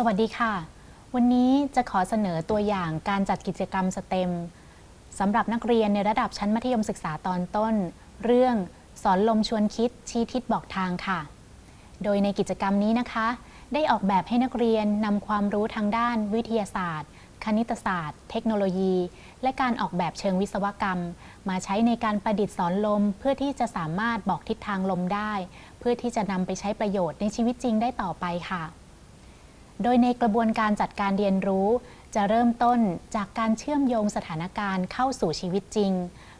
สวัสดีค่ะ วันนี้จะขอเสนอตัวอย่างการจัดกิจกรรมสเต็มสำหรับนักเรียนในระดับชั้นมัธยมศึกษาตอนต้น เรื่องสอนลมชวนคิดชี้ทิศบอกทางค่ะ โดยในกิจกรรมนี้นะคะ ได้ออกแบบให้นักเรียนนำความรู้ทางด้านวิทยาศาสตร์ คณิตศาสตร์ เทคโนโลยี และการออกแบบเชิงวิศวกรรม มาใช้ในการประดิษฐ์สอนลม เพื่อที่จะสามารถบอกทิศทางลมได้ เพื่อที่จะนำไปใช้ประโยชน์ในชีวิตจริงได้ต่อไปค่ะ โดยในกระบวนการจัดการเรียนรู้ จะเริ่มต้นจากการเชื่อมโยงสถานการณ์เข้าสู่ชีวิตจริง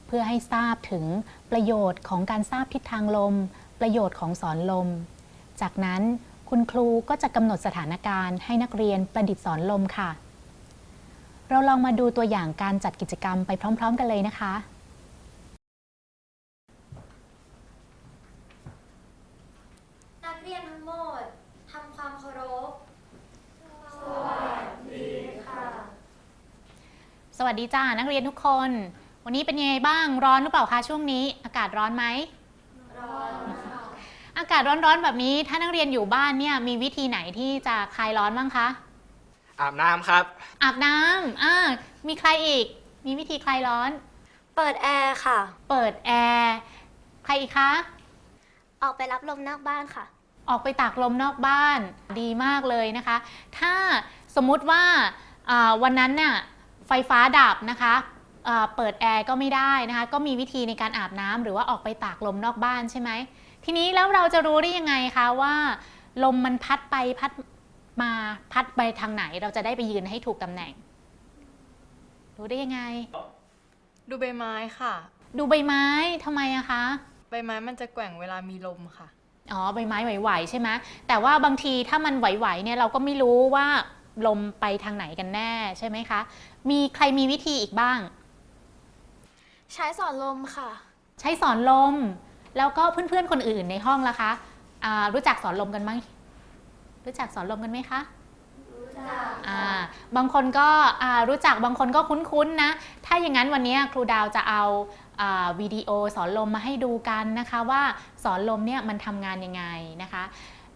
เพื่อให้ทราบถึงประโยชน์ของการทราบทิศทางลม ประโยชน์ของสอนลม จากนั้นคุณครูก็จะกำหนดสถานการณ์ให้นักเรียนประดิษฐ์สอนลมค่ะ เราลองมาดูตัวอย่างการจัดกิจกรรมไปพร้อม ๆ กันเลยนะคะ นักเรียนทั้งหมดทำความเคารพ สวัสดีจ้านักเรียนทุกคน วันนี้เป็นยังไงบ้างร้อนหรือเปล่าคะช่วงนี้ อากาศร้อนไหมร้อนค่ะอากาศร้อนๆแบบนี้ ถ้านักเรียนอยู่บ้านเนี่ยมีวิธีไหนที่จะคลายร้อนบ้างคะอาบน้ำครับ อาบน้ำอ่ามีใครอีก มีวิธีคลายร้อน เปิดแอร์ค่ะ เปิดแอร์ใครอีกคะ ออกไปรับลมนอกบ้านค่ะ ออกไปตากลมนอกบ้านดีมากเลยนะคะ ถ้าสมมุติว่าอ่าวันนั้นเนี่ย ไฟฟ้าดับนะคะอ่าเปิดแอร์ก็ไม่ได้นะคะ ก็มีวิธีในการอาบน้ำหรือว่าออกไปตากลมนอกบ้านใช่ไหม ทีนี้แล้วเราจะรู้ได้ยังไงคะว่า ลมมันพัดไปพัดมาพัดไปทางไหน เราจะได้ไปยืนให้ถูกตำแหน่ง รู้ได้ยังไง ดูใบไม้ค่ะ ดูใบไม้ทำไมอะคะ ใบไม้มันจะแกว่งเวลามีลมค่ะ อ๋อใบไม้ไหวๆใช่ไหมแต่ว่าบางทีถ้ามันไหวๆเนี่ยเราก็ไม่รู้ว่าลมไปทางไหนกันแน่ใช่ไหมคะ มีใครมีวิธีอีกบ้าง ใช้สอนลมค่ะ ใช้สอนลม แล้วก็เพื่อนๆคนอื่นในห้องล่ะคะอ่ารู้จักสอนลมกันไหมรู้จักสอนลมกันไหมคะรู้จักอ่าบางคนก็อ่ารู้จักบางคนก็คุ้นๆนะ ถ้าอย่างนั้นวันนี้ครูดาวจะเอาอ่าวิดีโอสอนลมมาให้ดูกันนะคะว่าสอนลมเนี่ยมันทำงานยังไงนะคะ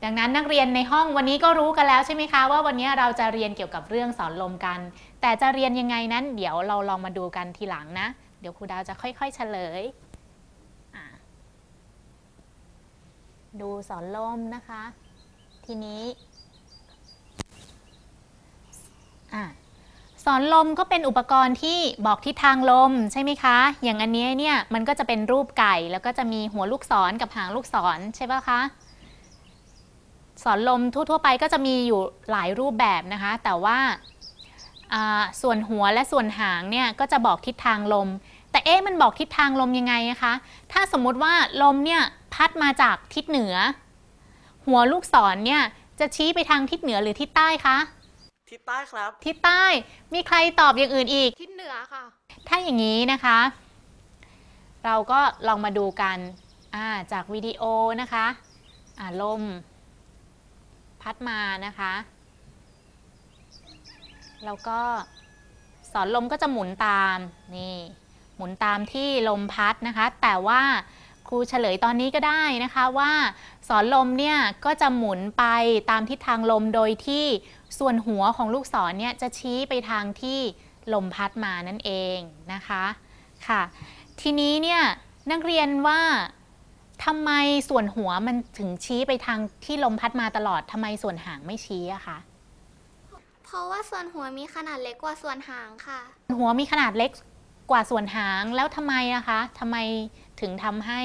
ดังนั้นนักเรียนในห้องวันนี้ก็รู้กันแล้วใช่ไหมคะว่าวันนี้เราจะเรียนเกี่ยวกับเรื่องสอนลมกัน แต่จะเรียนยังไงนั้น เดี๋ยวเราลองมาดูกันทีหลังนะ เดี๋ยวครูดาวจะค่อยๆเฉลย ดูสอนลมนะคะ ทีนี้สอนลมก็เป็นอุปกรณ์ที่บอกทิศทางลมใช่ไหมคะ อย่างอันนี้เนี่ยมันก็จะเป็นรูปไก่แล้วก็จะมีหัวลูกศรกับหางลูกศรใช่ปะคะสอนลมทั่วๆไปก็จะมีอยู่หลายรูปแบบนะคะ แต่ว่า ส่วนหัวและส่วนหางเนี่ยก็จะบอกทิศทางลม แต่เอ๊ะมันบอกทิศทางลมยังไงนะคะ ถ้าสมมุติว่าลมเนี่ยพัดมาจากทิศเหนือ หัวลูกศรเนี่ยจะชี้ไปทางทิศเหนือหรือทิศใต้คะทิศใต้ครับ ทิศใต้มีใครตอบอย่างอื่นอีก ทิศเหนือค่ะ ถ้าอย่างนี้นะคะ เราก็ลองมาดูกันอ่าจากวิดีโอนะคะอ่าลม พัดมานะคะ แล้วก็สอนลมก็จะหมุนตามนี่หมุนตามที่ลมพัดนะคะ แต่ว่าครูเฉลยตอนนี้ก็ได้นะคะว่าสอนลมเนี่ยก็จะหมุนไปตามทิศทางลมโดยที่ส่วนหัวของลูกศรเนี่ยจะชี้ไปทางที่ลมพัดมานั่นเองนะคะค่ะ ทีนี้เนี่ยนักเรียนว่าทำไมส่วนหัวมันถึงชี้ไปทางที่ลมพัดมาตลอดทำไมส่วนหางไม่ชี้อะคะ เพราะว่าส่วนหัวมีขนาดเล็กกว่าส่วนหางค่ะ หัวมีขนาดเล็กกว่าส่วนหางแล้วทำไมอะคะทำไมถึงทำให้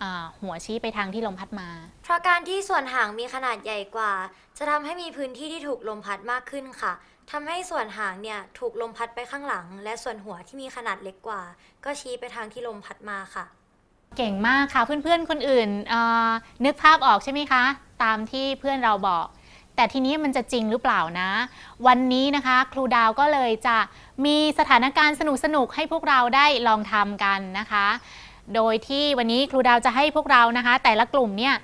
อ่าหัวชี้ไปทางที่ลมพัดมา เพราะการที่ส่วนหางมีขนาดใหญ่กว่า จะทำให้มีพื้นที่ที่ถูกลมพัดมากขึ้นค่ะทำให้ส่วนหางเนี่ยถูกลมพัดไปข้างหลัง และส่วนหัวที่มีขนาดเล็กกว่า ก็ชี้ไปทางที่ลมพัดมาค่ะ เก่งมากค่ะเพื่อนๆคนอื่นเอ่อนึกภาพออกใช่ไหมคะ ตามที่เพื่อนเราบอก แต่ทีนี้มันจะจริงหรือเปล่านะ วันนี้นะคะ ครูดาวก็เลยจะมีสถานการณ์สนุกๆให้พวกเราได้ลองทำกันนะคะ โดยที่วันนี้ครูดาวจะให้พวกเรานะคะ แต่ละกลุ่มเนี่ย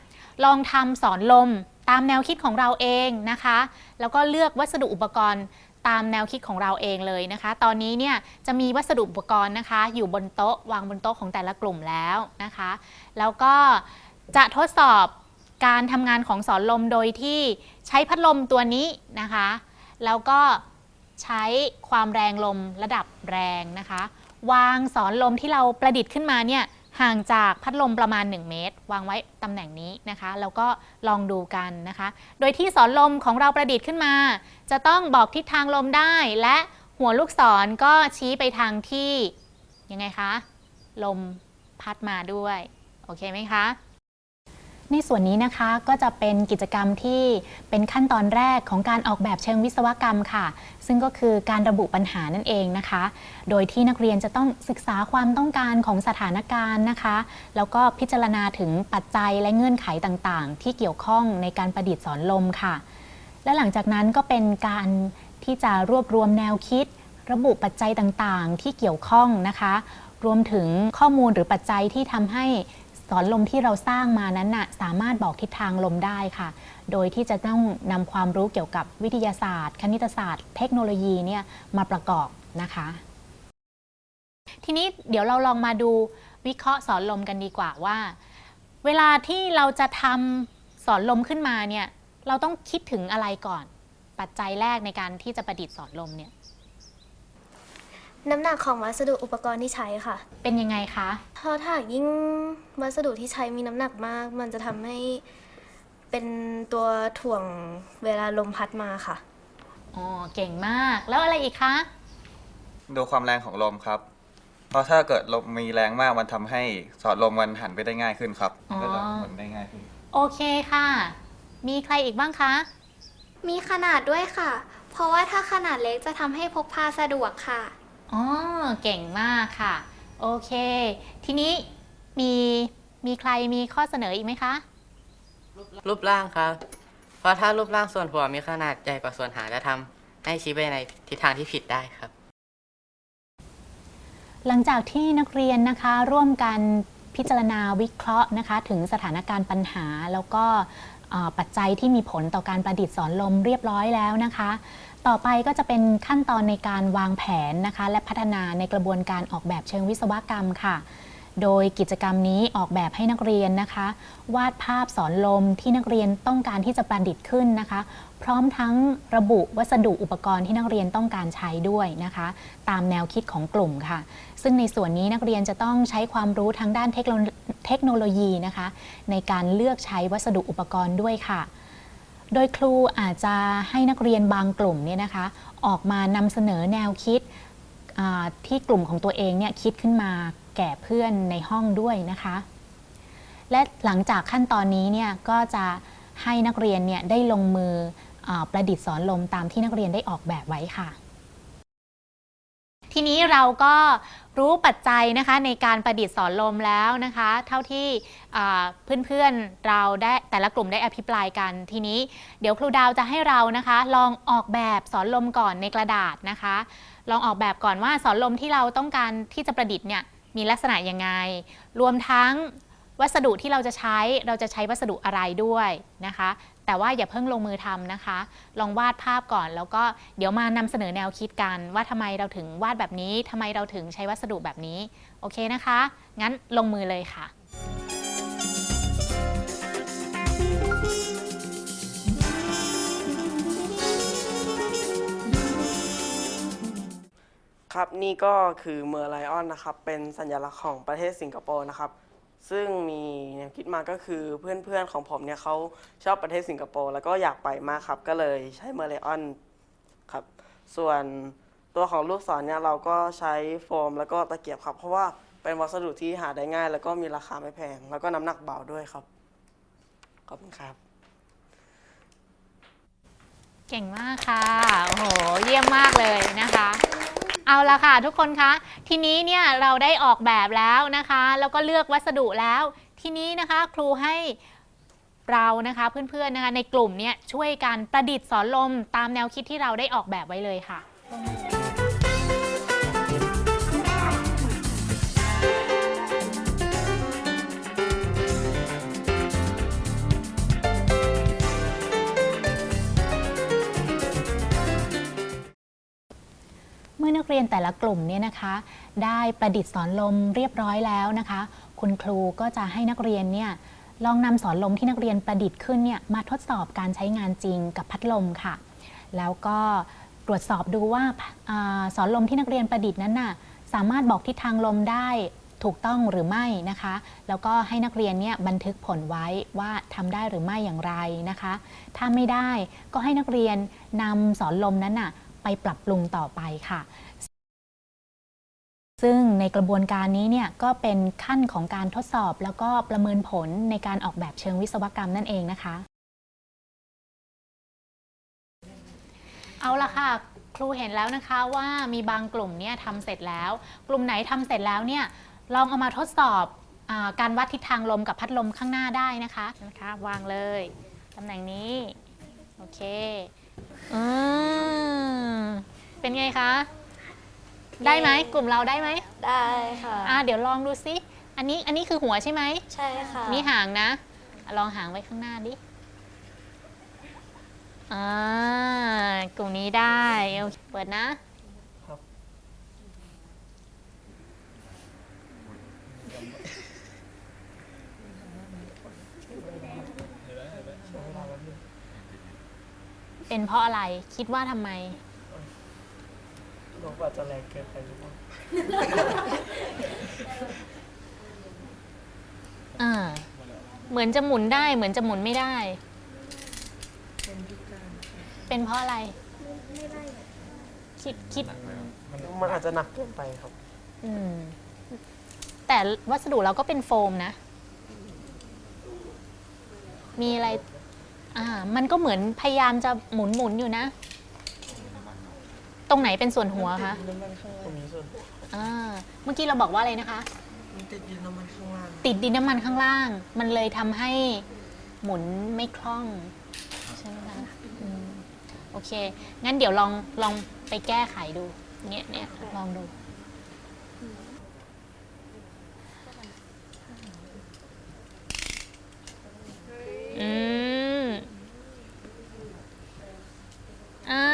ลองทำสอนลมตามแนวคิดของเราเองนะคะ แล้วก็เลือกวัสดุอุปกรณ์ตามแนวคิดของเราเองเลยนะคะ ตอนนี้เนี่ยจะมีวัสดุอุปกรณ์นะคะ อยู่บนโต๊ะวางบนโต๊ะของแต่ละกลุ่มแล้วนะคะ แล้วก็จะทดสอบ การทำงานของสอนลมโดยที่ใช้พัดลมตัวนี้นะคะ แล้วก็ใช้ความแรงลมระดับแรงนะคะ วางสอนลมที่เราประดิษฐ์ขึ้นมาเนี่ยห่างจากพัดลมประมาณ 1 เมตร วางไว้ตำแหน่งนี้นะคะ แล้วก็ลองดูกันนะคะ โดยที่สอนลมของเราประดิษฐ์ขึ้นมา จะต้องบอกทิศทางลมได้ และหัวลูกศรก็ชี้ไปทางที่ยังไงคะ ลมพัดมาด้วย โอเคไหมคะ ในส่วนนี้นะคะก็จะเป็นกิจกรรมที่เป็นขั้นตอนแรกของการออกแบบเชิงวิศวกรรมค่ะ ซึ่งก็คือการระบุปัญหานั่นเองนะคะ โดยที่นักเรียนจะต้องศึกษาความต้องการของสถานการณ์นะคะ แล้วก็พิจารณาถึงปัจจัยและเงื่อนไขต่างๆ ที่เกี่ยวข้องในการประดิษฐ์สอนลมค่ะ และหลังจากนั้นก็เป็นการที่จะรวบรวมแนวคิด ระบุปัจจัยต่างๆ ที่เกี่ยวข้องนะคะ รวมถึงข้อมูลหรือปัจจัยที่ทำให้ สอนลมที่เราสร้างมานั้นน่ะสามารถบอกทิศทางลมได้ค่ะ โดยที่จะต้องนำความรู้เกี่ยวกับวิทยาศาสตร์ คณิตศาสตร์ เทคโนโลยีเนี่ยมาประกอบนะคะ ทีนี้เดี๋ยวเราลองมาดูวิเคราะห์สอนลมกันดีกว่าว่า เวลาที่เราจะทำสอนลมขึ้นมาเนี่ยเราต้องคิดถึงอะไรก่อน ปัจจัยแรกในการที่จะประดิษฐ์สอนลมเนี่ย น้ำหนักของวัสดุอุปกรณ์ที่ใช้ค่ะ เป็นยังไงคะเพราะถ้ายิ่งวัสดุที่ใช้มีน้ำหนักมาก มันจะทำให้เป็นตัวถ่วงเวลาลมพัดมาค่ะ อ๋อเก่งมาก แล้วอะไรอีกคะดูความแรงของลมครับ เพราะถ้าเกิดลมมีแรงมากมันทำให้สอดลมมันหันไปได้ง่ายขึ้นครับอ๋อก็จะหมุนได้ง่ายขึ้น โอเคค่ะ มีใครอีกบ้างคะ มีขนาดด้วยค่ะ เพราะว่าถ้าขนาดเล็กจะทำให้พกพาสะดวกค่ะ อ๋อเก่งมากค่ะ โอเค ทีนี้มีมีใครมีข้อเสนออีกไหมคะ รูปร่างครับ เพราะถ้ารูปร่างส่วนหัวมีขนาดใหญ่กว่าส่วนหางจะทำให้ชี้ไปในทิศทางที่ผิดได้ครับ หลังจากที่นักเรียนนะคะร่วมกันพิจารณาวิเคราะห์นะคะ ถึงสถานการณ์ปัญหาแล้วก็เอ่อ ปัจจัยที่มีผลต่อการประดิษฐ์สอนลมเรียบร้อยแล้วนะคะ ต่อไปก็จะเป็นขั้นตอนในการวางแผนนะคะ และพัฒนาในกระบวนการออกแบบเชิงวิศวกรรมค่ะ โดยกิจกรรมนี้ออกแบบให้นักเรียนนะคะ วาดภาพสอนลมที่นักเรียนต้องการที่จะประดิษฐ์ขึ้นนะคะ พร้อมทั้งระบุวัสดุอุปกรณ์ที่นักเรียนต้องการใช้ด้วยนะคะ ตามแนวคิดของกลุ่มค่ะ ซึ่งในส่วนนี้นักเรียนจะต้องใช้ความรู้ทางด้านเทคโนโลยีนะคะ ในการเลือกใช้วัสดุอุปกรณ์ด้วยค่ะ โดยครูอาจจะให้นักเรียนบางกลุ่มเนี่ยนะคะ ออกมานำเสนอแนวคิดที่กลุ่มของตัวเองเนี่ยคิดขึ้นมาแก่เพื่อนในห้องด้วยนะคะ และหลังจากขั้นตอนนี้เนี่ยก็จะให้นักเรียนเนี่ยได้ลงมืออประดิษฐ์สอนลมตามที่นักเรียนได้ออกแบบไว้ค่ะ ทีนี้เราก็รู้ปัจจัยนะคะในการประดิษฐ์สอนลมแล้วนะคะ เท่าที่อ่าเพื่อนๆเราได้แต่ละกลุ่มได้อภิปรายกันทีนี้ เดี๋ยวครูดาวจะให้เรานะคะ ลองออกแบบสอนลมก่อนในกระดาษนะคะ ลองออกแบบก่อนว่าสอนลมที่เราต้องการที่จะประดิษฐ์เนี่ยมีลักษณะยังไง รวมทั้งวัสดุที่เราจะใช้เราจะใช้วัสดุอะไรด้วยนะคะ แต่ว่าอย่าเพิ่งลงมือทำนะคะ ลองวาดภาพก่อน แล้วก็เดี๋ยวมานำเสนอแนวคิดกัน ว่าทำไมเราถึงวาดแบบนี้ทำไมเราถึงใช้วัสดุแบบนี้ โอเคนะคะ งั้นลงมือเลยค่ะครับนี่ก็คือเมอร์ไลออนนะครับ เป็นสัญลักษณ์ของประเทศสิงคโปร์นะครับ ซึ่งมีแนวคิดมาก็คือเพื่อนๆของผมเนี่ยเขาชอบประเทศสิงคโปร์แล้วก็อยากไปมากครับ ก็เลยใช้เมอร์ไลออนครับ ส่วนตัวของลูกศรเนี่ยเราก็ใช้โฟมแล้วก็ตะเกียบครับ เพราะว่าเป็นวัสดุที่หาได้ง่าย แล้วก็มีราคาไม่แพง แล้วก็น้ำหนักเบาด้วยครับ ขอบคุณครับ เก่งมากค่ะ โอ้โห เยี่ยมมากเลยนะคะ เอาละค่ะทุกคนคะทีนี้เนี่ยเราได้ออกแบบแล้วนะคะ แล้วก็เลือกวัสดุแล้ว ทีนี้นะคะครูให้เรานะคะเพื่อนๆนะคะในกลุ่มเนี่ยช่วยกันประดิษฐ์สอนลมตามแนวคิดที่เราได้ออกแบบไว้เลยค่ะ มื่อนักเรียนแต่ละกลุ่มเนี่ยนะคะ ได้ประดิษฐ์สอนลมเรียบร้อยแล้วนะคะ คุณครูก็จะให้นักเรียนเนี่ยลองนำสอนลมที่นักเรียนประดิษฐ์ขึ้นเนี่ยมาทดสอบการใช้งานจริงกับพัดลมค่ะ แล้วก็ตรวจสอบดูว่าอสอนลมที่นักเรียนประดิษฐ์นั้นน่ะสามารถบอกทิศทางลมได้ถูกต้องหรือไม่นะคะ แล้วก็ให้นักเรียนเนี่ยบันทึกผลไว้ว่าทำได้หรือไม่อย่างไรนะคะ ถ้าไม่ได้ก็ให้นักเรียนนำสอนลมนั้นน่ะ ไปปรับปรุงต่อไปค่ะ ซึ่งในกระบวนการนี้เนี่ยก็เป็นขั้นของการทดสอบแล้วก็ประเมินผลในการออกแบบเชิงวิศวกรรมนั่นเองนะคะ เอาละค่ะครูเห็นแล้วนะคะว่ามีบางกลุ่มเนี่ยทำเสร็จแล้ว กลุ่มไหนทำเสร็จแล้วเนี่ยลองเอามาทดสอบอการวัดทิศทางลมกับพัดลมข้างหน้าได้นะคะนะคะ วางเลยตำแหน่งนี้ โอเค อืมเป็นไงคะ ได้ไหมกลุ่มเราได้ไหมได้ค่ะ อ่าเดี๋ยวลองดูซิ อันนี้อันนี้คือหัวใช่ไหมใช่ค่ะนี่หางนะลองหางไว้ข้างหน้าดิอ่ากลุ่มนี้ได้โอเคเปิดนะ เป็นเพราะอะไรคิดว่าทำไมรถอาจจะแรงเกินไปหรือเปล่าอ่า เหมือนจะหมุนได้ เหมือนจะหมุนไม่ได้ เป็นเพราะอะไร คิดคิด มันอาจจะหนักเกินไปครับ อืม แต่วัสดุเราก็เป็นโฟมนะ มีอะไร อ่ามันก็เหมือนพยายามจะหมุนหมุนอยู่นะ ตรงไหนเป็นส่วนหัวคะตรงนี้ส่วนอ่าเมื่อกี้เราบอกว่าอะไรนะคะ มันติดดินน้ำมันข้างล่างติดดินน้ำมันข้างล่าง มันเลยทำให้หมุนไม่คล่อง ใช่ไหมคะอืมโอเค งั้นเดี๋ยวลองลองไปแก้ไขดู เนี่ยเนี่ยลองดู อืม อ่า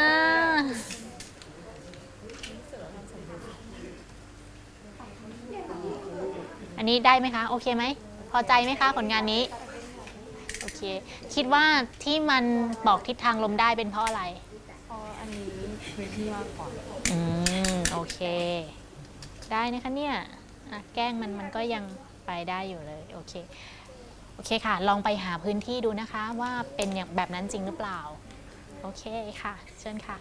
อันนี้ได้ไหมคะ โอเคไหม พอใจไหมคะ ผลงานนี้ โอเค คิดว่าที่มันบอกทิศทางลมได้เป็นเพราะอะไร เพราะอันนี้พื้นที่มากกว่าอืม โอเค ได้นะคะเนี่ยอะแกล้งมันมันก็ยังไปได้อยู่เลย โอเค โอเคค่ะ ลองไปหาพื้นที่ดูนะคะว่าเป็นอย่างแบบนั้นจริงหรือเปล่า โอเคค่ะ เชิญค่ะ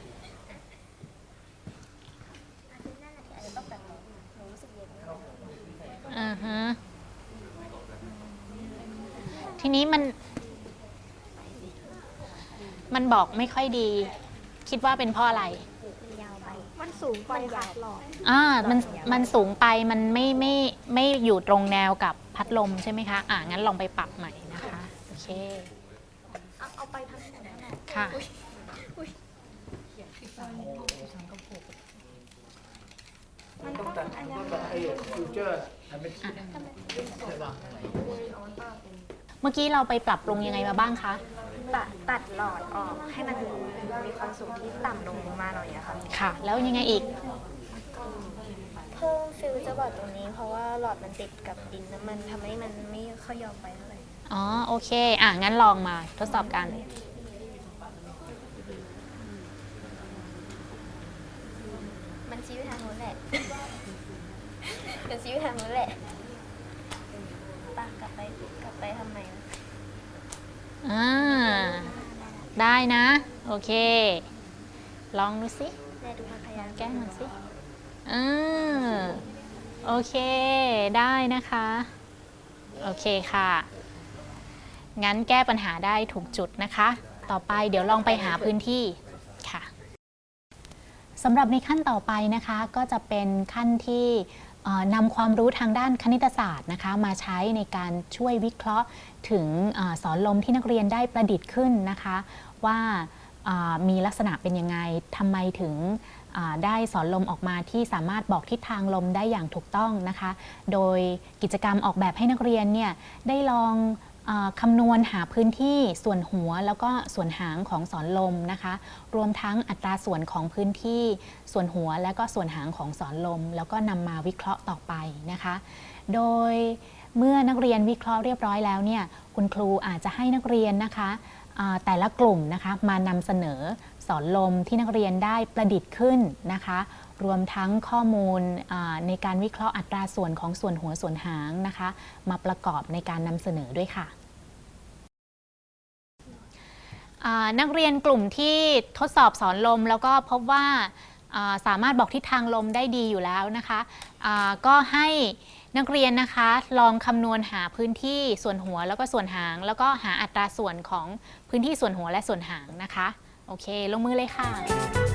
อ่าฮะทีนี้มัน มันบอกไม่ค่อยดี คิดว่าเป็นเพราะอะไรมันสูงไปค่ะหลอดอ่ามันมันสูงไปมันไม่ไม่ไม่อยู่ตรงแนวกับพัดลมใช่ไหมคะอ่างั้นลองไปปรับใหม่นะคะ โอเค เอาไปทั้งหมดค่ะ มันต้องอันนี้เมื่อกี้เราไปปรับปรุงยังไงมาบ้างคะ ตัดตัดหลอดออกให้มันมีความสูงที่ต่ำลงมาหน่อยอะค่ะค่ะ แล้วยังไงอีก เพิ่มฟิวเจอร์บอร์ดตรงนี้ เพราะว่าหลอดมันติดกับดินน้ำมันทำให้มันไม่ค่อยยอมไปเท่าไหร่ อ๋อ โอเค อะ งั้นลองมาทดสอบกัน มัน ชี้ไปทางนู้นแหละมันชี้ไปทางนู้นแหละปะกลับไปกลับไปทำไมอะอ่า ได้นะ โอเค ลองดูสิแม่ดูมันพยายามแกล้งมันสิอ่าโอเค ได้นะคะ โอเคค่ะ งั้นแก้ปัญหาได้ถูกจุดนะคะ ต่อไปเดี๋ยวลองไปหาพื้นที่ค่ะ สำหรับในขั้นต่อไปนะคะก็จะเป็นขั้นที่นำความรู้ทางด้านคณิตศาสตร์นะคะมาใช้ในการช่วยวิเคราะห์ถึงอสอนลมที่นักเรียนได้ประดิษฐ์ขึ้นนะคะ ว่ามีลักษณะเป็นยังไงทำไมถึงได้สอนลมออกมาที่สามารถบอกทิศทางลมได้อย่างถูกต้องนะคะ โดยกิจกรรมออกแบบให้นักเรียนเนี่ยได้ลอง คำนวณหาพื้นที่ส่วนหัวแล้วก็ส่วนหางของสอนลมนะคะ รวมทั้งอัตราส่วนของพื้นที่ส่วนหัวและก็ส่วนหางของสอนลม แล้วก็นำมาวิเคราะห์ต่อไปนะคะ โดยเมื่อนักเรียนวิเคราะห์เรียบร้อยแล้วเนี่ยคุณครูอาจจะให้นักเรียนนะคะแต่ละกลุ่มนะคะมานำเสนอสอนลมที่นักเรียนได้ประดิษฐ์ขึ้นนะคะ รวมทั้งข้อมูลในการวิเคราะห์อัตราส่วนของส่วนหัวส่วนหางนะคะ มาประกอบในการนำเสนอด้วยค่ะนักเรียนกลุ่มที่ทดสอบสอนลมแล้วก็พบว่าสามารถบอกทิศทางลมได้ดีอยู่แล้วนะคะก็ให้นักเรียนนะคะลองคำนวณหาพื้นที่ส่วนหัวแล้วก็ส่วนหาง แล้วก็หาอัตราส่วนของพื้นที่ส่วนหัวและส่วนหางนะคะ โอเค ลงมือเลยค่ะ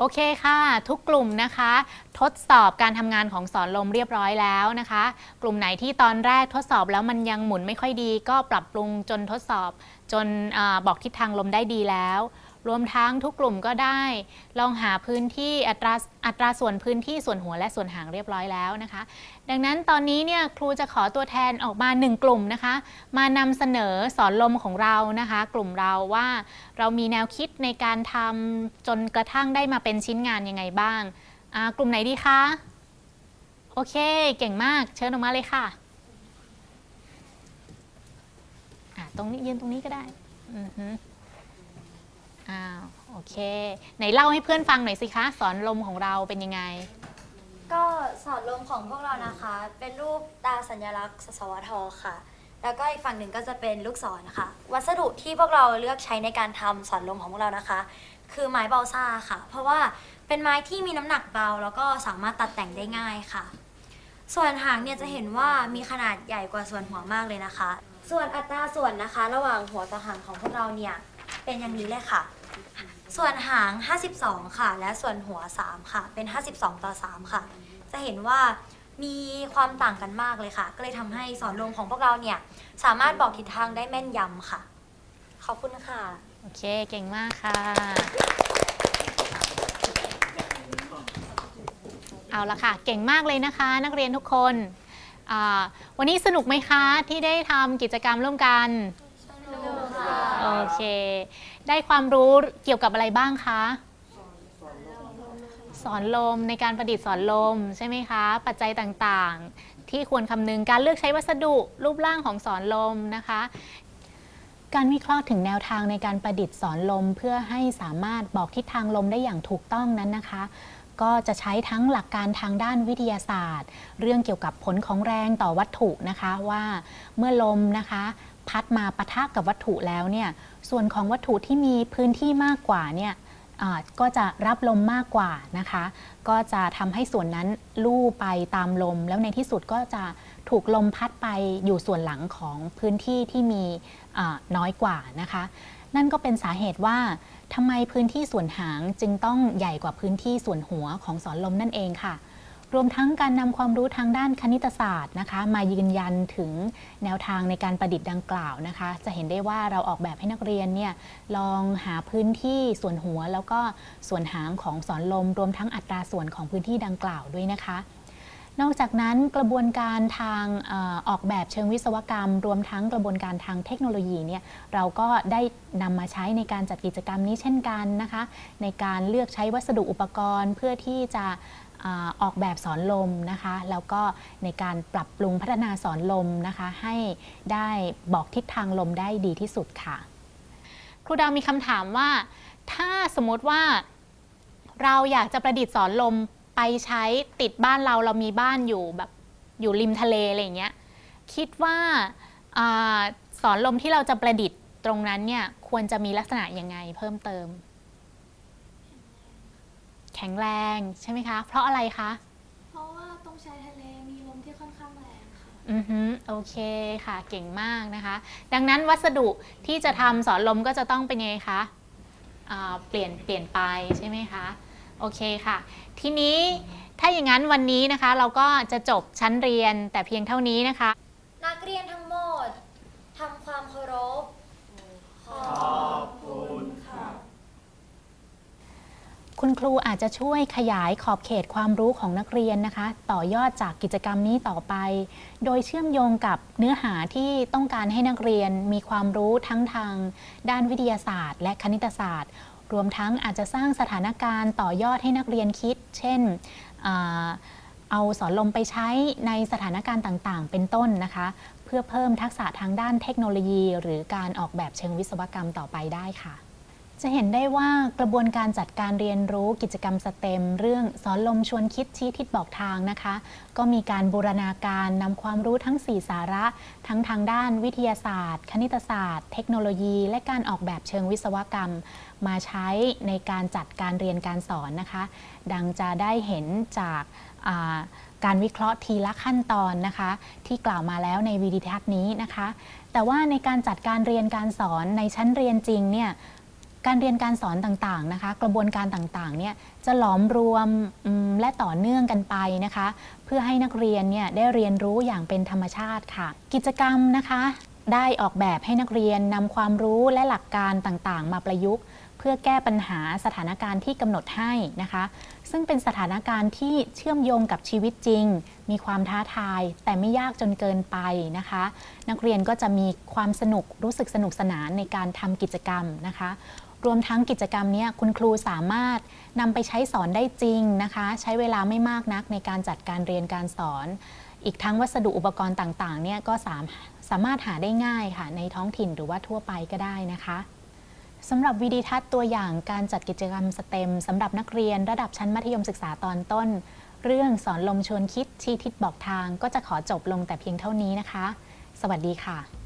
โอเคค่ะ ทุกกลุ่มนะคะ ทดสอบการทำงานของสอนลมเรียบร้อยแล้วนะคะ กลุ่มไหนที่ตอนแรกทดสอบแล้วมันยังหมุนไม่ค่อยดี ก็ปรับปรุงจนทดสอบ จนอบอกทิศทางลมได้ดีแล้ว รวมทั้งทุกกลุ่มก็ได้ ลองหาพื้นที่อัตราอัตราส่วนพื้นที่ส่วนหัวและส่วนหางเรียบร้อยแล้วนะคะ ดังนั้นตอนนี้เนี่ยครูจะขอตัวแทนออกมา 1 กลุ่มนะคะ มานำเสนอสอนลมของเรานะคะ กลุ่มเราว่าเรามีแนวคิดในการทำจนกระทั่งได้มาเป็นชิ้นงานยังไงบ้างกลุ่มไหนดีคะโอเค เก่งมากเชิญออกมาเลยค่ะอะตรงนี้ยืนตรงนี้ก็ได้ อือฮึ อ้าวโอเค ไหนเล่าให้เพื่อนฟังหน่อยสิคะ สอนลมของเราเป็นยังไง ก็สอนลมของพวกเรานะคะ เป็นรูปตาสัญลักษณ์สสวทค่ะ แล้วก็อีกฝั่งหนึ่งก็จะเป็นลูกศรนะคะวัสดุที่พวกเราเลือกใช้ในการทำสอนลมของพวกเรานะคะ คือไม้เบาซ่าค่ะ เพราะว่าเป็นไม้ที่มีน้ำหนักเบา แล้วก็สามารถตัดแต่งได้ง่ายค่ะ ส่วนหางเนี่ยจะเห็นว่ามีขนาดใหญ่กว่าส่วนหัวมากเลยนะคะ ส่วนอัตราส่วนนะคะ ระหว่างหัวต่อหางของพวกเราเนี่ยเป็นอย่างนี้เลยค่ะ ส่วนหาง 52 ค่ะ และส่วนหัว 3 ค่ะ เป็น 52 ต่อ 3 ค่ะ จะเห็นว่ามีความต่างกันมากเลยค่ะ ก็เลยทำให้สอนลมของพวกเราเนี่ย สามารถบอกทิศทางได้แม่นยำค่ะ ขอบคุณค่ะ โอเค เก่งมากค่ะ เอาละค่ะ เก่งมากเลยนะคะ นักเรียนทุกคน อ่า วันนี้สนุกไหมคะ ที่ได้ทำกิจกรรมร่วมกัน โอเค ได้ความรู้เกี่ยวกับอะไรบ้างคะ สอนลมในการประดิษฐ์สอนลมใช่ไหมคะ ปัจจัยต่างๆ ที่ควรคำนึงการเลือกใช้วัสดุรูปร่างของสอนลมนะคะ การวิเคราะห์ถึงแนวทางในการประดิษฐ์สอนลม เพื่อให้สามารถบอกทิศทางลมได้อย่างถูกต้องนั้นนะคะก็จะใช้ทั้งหลักการทางด้านวิทยาศาสตร์ เรื่องเกี่ยวกับผลของแรงต่อวัตถุนะคะว่าเมื่อลมนะคะ พัดมาปะทะกับวัตถุแล้วเนี่ยส่วนของวัตถุที่มีพื้นที่มากกว่าเนี่ยก็จะรับลมมากกว่านะคะ ก็จะทำให้ส่วนนั้นลู่ไปตามลม แล้วในที่สุดก็จะถูกลมพัดไปอยู่ส่วนหลังของพื้นที่ที่มีน้อยกว่านะคะ นั่นก็เป็นสาเหตุว่าทำไมพื้นที่ส่วนหางจึงต้องใหญ่กว่าพื้นที่ส่วนหัวของสอนลมนั่นเองค่ะ รวมทั้งการนำความรู้ทางด้านคณิตศาสตร์นะคะ มายืนยันถึงแนวทางในการประดิษฐ์ดังกล่าวนะคะ จะเห็นได้ว่าเราออกแบบให้นักเรียนเนี่ยลองหาพื้นที่ส่วนหัว แล้วก็ส่วนหางของสอนลม รวมทั้งอัตราส่วนของพื้นที่ดังกล่าวด้วยนะคะ นอกจากนั้นกระบวนการทางอออกแบบเชิงวิศวกรรม รวมทั้งกระบวนการทางเทคโนโลยีเนี่ยเราก็ได้นำมาใช้ในการจัดกิจกรรมนี้เช่นกันนะคะ ในการเลือกใช้วัสดุอุปกรณ์เพื่อที่จะ ออกแบบสอนลมนะคะ แล้วก็ในการปรับปรุงพัฒนาสอนลมนะคะ ให้ได้บอกทิศทางลมได้ดีที่สุดค่ะ ครูดาวมีคำถามว่า ถ้าสมมติว่าเราอยากจะประดิษฐ์สอนลมไปใช้ติดบ้านเราเรามีบ้านอยู่แบบอยู่ริมทะเลอะไรอย่างเงี้ยคิดว่าอสอนลมที่เราจะประดิษฐ์ตรงนั้นเนี่ยควรจะมีลักษณะยังไงเพิ่มเติม แข็งแรงใช่ไหมคะ เพราะอะไรคะ เพราะว่าตรงชายทะเลมีลมที่ค่อนข้างแรงค่ะ อือฮึโอเคค่ะ เก่งมากนะคะ ดังนั้นวัสดุที่จะทำสอนลมก็จะต้องเป็นยังไงคะอ่าเปลี่ยนเปลี่ยนไปใช่ไหมคะ โอเคค่ะ ทีนี้ถ้าอย่างนั้นวันนี้นะคะ เราก็จะจบชั้นเรียนแต่เพียงเท่านี้นะคะ นักเรียนทั้งหมดทำความเคารพ คุณครูอาจจะช่วยขยายขอบเขตความรู้ของนักเรียนนะคะ ต่อยอดจากกิจกรรมนี้ต่อไป โดยเชื่อมโยงกับเนื้อหาที่ต้องการให้นักเรียนมีความรู้ทั้งทางด้านวิทยาศาสตร์ และคณิตศาสตร์ รวมทั้งอาจจะสร้างสถานการณ์ต่อยอดให้นักเรียนคิด เช่นเอาสอนลมไปใช้ในสถานการณ์ต่างๆ เป็นต้นนะคะ เพื่อเพิ่มทักษะทางด้านเทคโนโลยี หรือการออกแบบเชิงวิศวกรรมต่อไปได้ค่ะ จะเห็นได้ว่ากระบวนการจัดการเรียนรู้กิจกรรมสเต็ม เรื่องสอนลมชวนคิดชี้ทิศบอกทางนะคะ ก็มีการบูรณาการนำความรู้ทั้ง 4 สาระ ทั้งทางด้านวิทยาศาสตร์ คณิตศาสตร์ เทคโนโลยี และการออกแบบเชิงวิศวกรรม มาใช้ในการจัดการเรียนการสอนนะคะ ดังจะได้เห็นจากการวิเคราะห์ทีละขั้นตอนนะคะ ที่กล่าวมาแล้วในวีดีทัศน์นี้นะคะ แต่ว่าในการจัดการเรียนการสอนในชั้นเรียนจริงเนี่ย การเรียนการสอนต่างๆนะคะ กระบวนการต่างๆเนี่ยจะหลอมรวมและต่อเนื่องกันไปนะคะ เพื่อให้นักเรียนเนี่ยได้เรียนรู้อย่างเป็นธรรมชาติค่ะ กิจกรรมนะคะ ได้ออกแบบให้นักเรียนนำความรู้และหลักการต่างๆ มาประยุกต์ เพื่อแก้ปัญหาสถานการณ์ที่กำหนดให้นะคะ ซึ่งเป็นสถานการณ์ที่เชื่อมโยงกับชีวิตจริง มีความท้าทาย แต่ไม่ยากจนเกินไปนะคะ นักเรียนก็จะมีความสนุกรู้สึกสนุกสนานในการทำกิจกรรมนะคะ รวมทั้งกิจกรรมนี้คุณครูสามารถนำไปใช้สอนได้จริงนะคะ ใช้เวลาไม่มากนักในการจัดการเรียนการสอน อีกทั้งวัสดุอุปกรณ์ต่างๆเนี่ยก็สามสามารถหาได้ง่ายค่ะ ในท้องถิ่นหรือว่าทั่วไปก็ได้นะคะสำหรับวิดีทัศน์ตัวอย่างการจัดกิจกรรมสเต็มสำหรับนักเรียนระดับชั้นมัธยมศึกษาตอนต้น เรื่องสอนลมชวนคิดชี้ทิศบอกทางก็จะขอจบลงแต่เพียงเท่านี้นะคะ สวัสดีค่ะ